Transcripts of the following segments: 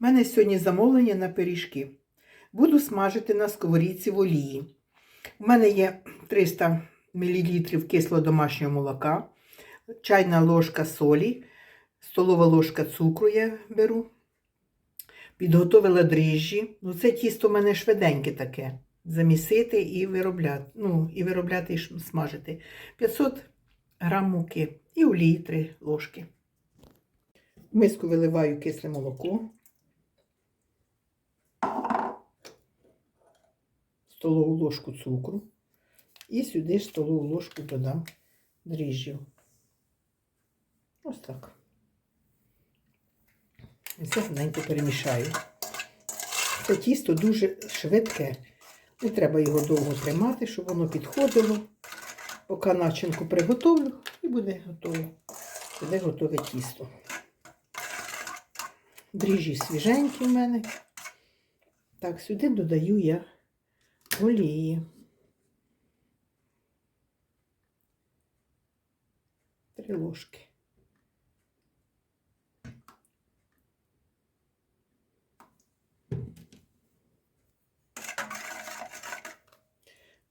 У мене сьогодні замовлення на пиріжки. Буду смажити на сковорідці в олії. У мене є 300 мл кислого домашнього молока, чайна ложка солі, столова ложка цукру я беру. Підготовила дріжджі. Ну, це тісто в мене швиденьке таке. Замісити і виробляти. Ну, і виробляти і смажити. 500 грам муки і олії 3 ложки. В миску виливаю кисле молоко. Столову ложку цукру. І сюди ж столову ложку додам дріжджів. Ось так. І це гарненько перемішаю. Це тісто дуже швидке. Не треба його довго тримати, щоб воно підходило. Поки начинку приготовлю і буде готове. Буде готове тісто. Дріжджі свіженькі в мене. Так, сюди додаю я олії. Три ложки.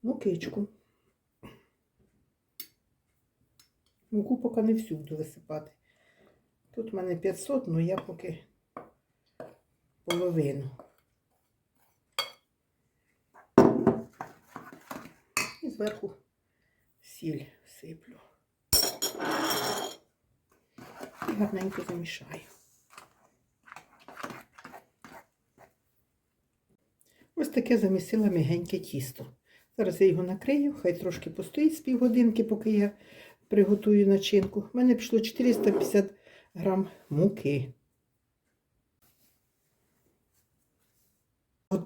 Мукичку. Муку поки не всю буду висипати. Тут в мене 500, але я поки половину. Зверху сіль сиплю. І гарненько замішаю. Ось таке замісила мігеньке тісто. Зараз я його накрию, хай трошки постоїть з півгодинки, поки я приготую начинку. У мене пішло 450 грам муки.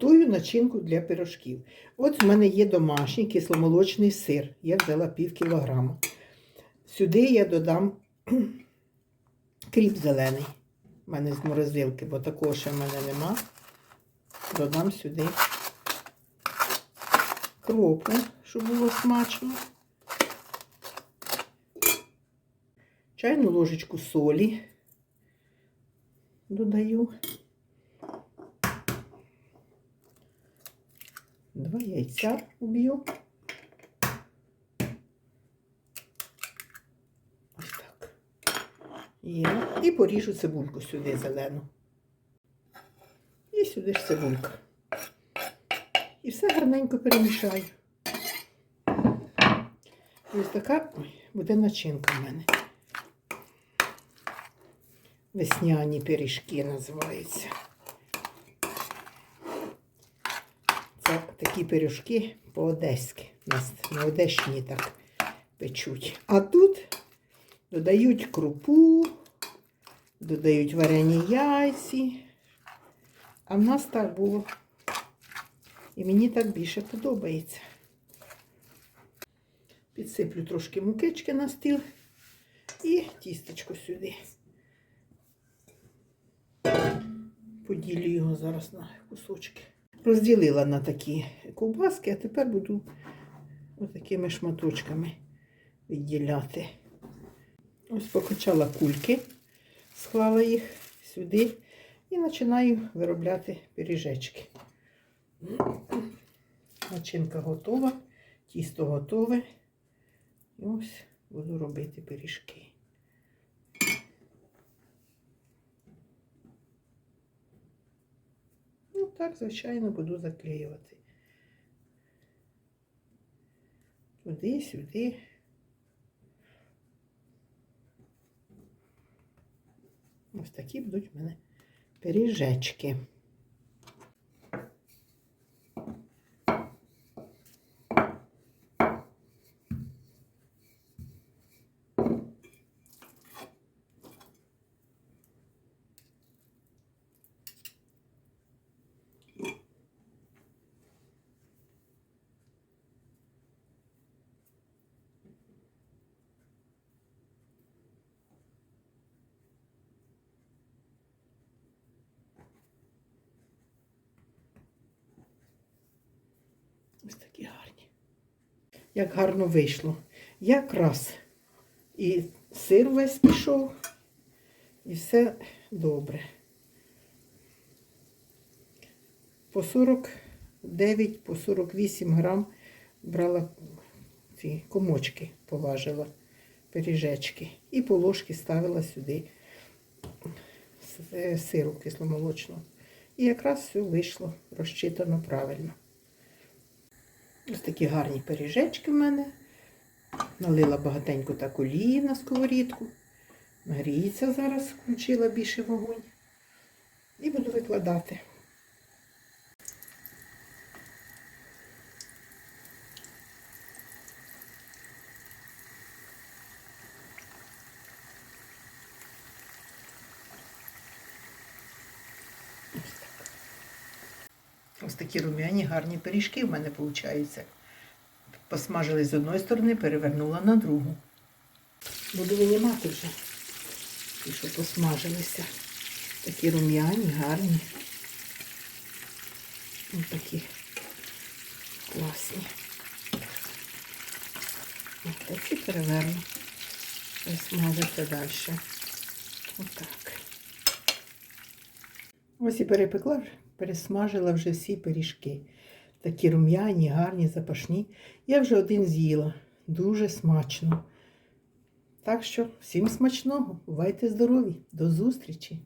Готую начинку для пирожків. От в мене є домашній кисломолочний сир. Я взяла пів кілограма. Сюди я додам кріп зелений. У мене з морозилки, бо такого ще в мене нема. Додам сюди кропу, щоб було смачно. Чайну ложечку солі додаю. Два яйця уб'ю. Ось так. Є. І поріжу цибульку сюди зелену. І сюди ж цибулька. І все гарненько перемішаю. Ось така буде начинка в мене. Весняні пиріжки називаються. Це такі пиріжки по-одеськи. Нас на Одещині так печуть. А тут додають крупу, додають варені яйці. А в нас так було. І мені так більше подобається. Підсиплю трошки мукички на стіл і тістечко сюди. Поділю його зараз на кусочки. Розділила на такі ковбаски, а тепер буду отакими шматочками відділяти. Ось покачала кульки, склала їх сюди і починаю виробляти пиріжечки. Начинка готова, тісто готове. І ось буду робити пиріжки. Ну так, звичайно, буду заклеювати. Туди, сюди. Ось такі будуть в мене пиріжечки. Ось такі гарні. Як гарно вийшло. Якраз і сир весь пішов, і все добре. по 49, по 48 грам брала ці комочки, поважила пиріжечки. І по ложки ставила сюди е, сиру кисломолочного. І якраз все вийшло розчитано правильно. Ось такі гарні пиріжечки в мене. Налила багатенько так олії на сковорідку. Гріється зараз, включила більше вогонь. І буду викладати. Ось такі рум'яні гарні пиріжки в мене виходять. Посмажили з одної сторони, перевернула на другу. Буду винімати вже. Ті, що посмажилися. Такі рум'яні, гарні. Ось такі класні. Ось ці переверну. Хай смажаться далі. Отак. Ось і перепекла, пересмажила вже всі пиріжки. Такі рум'яні, гарні, запашні. Я вже один з'їла. Дуже смачно. Так що всім смачного, бувайте здорові, до зустрічі!